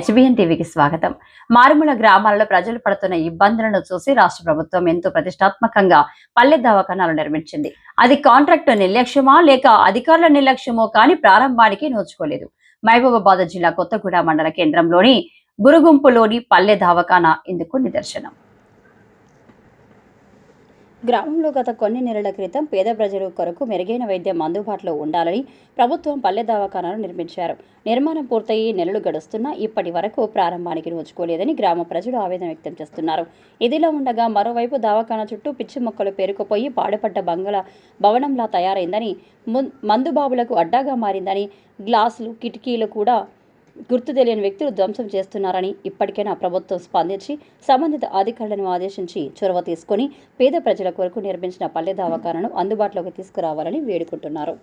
HBN టీవీకి స్వాగతం. మారుమూల గ్రామాలలో ప్రజలు పడుతున్న ఇబ్బందులను చూసి రాష్ట్ర ప్రభుత్వం ఎంతో ప్రతిష్టాత్మకంగా పల్లె దవాఖానాలు నిర్మించింది. అది కాంట్రాక్టు నిర్లక్ష్యమా లేక అధికారుల నిర్లక్ష్యమో కానీ ప్రారంభానికి నోచుకోలేదు. మహబూబాబాద్ జిల్లా కొత్తగూడ మండల కేంద్రంలోని గురుగుంపులోని పల్లె దవాఖానా ఇందుకు నిదర్శనం. గ్రామంలో గత కొన్ని నెలల క్రితం పేద ప్రజల కొరకు మెరుగైన వైద్యం అందుబాటులో ఉండాలని ప్రభుత్వం పల్లె దవాఖానాలు నిర్మించారు. నిర్మాణం పూర్తయి నెలలు గడుస్తున్నా ఇప్పటి వరకు ప్రారంభానికి నోచుకోలేదని గ్రామ ప్రజలు ఆవేదన వ్యక్తం చేస్తున్నారు. ఇదిలా ఉండగా మరోవైపు దవాఖానా చుట్టూ పిచ్చి మొక్కలు పేరుకుపోయి పాడుపడ్డ బంగళ భవనంలా తయారైందని మందుబాబులకు అడ్డాగా మారిందని గ్లాసులు కిటికీలు కూడా గుర్తు తెలియని వ్యక్తులు ధ్వంసం చేస్తున్నారని ఇప్పటికైనా ప్రభుత్వం స్పందించి సంబంధిత అధికారులను ఆదేశించి చొరవ తీసుకొని పేద ప్రజల కొరకు నిర్మించిన పల్లె దవాఖానను అందుబాటులోకి తీసుకురావాలని వేడుకుంటున్నారు.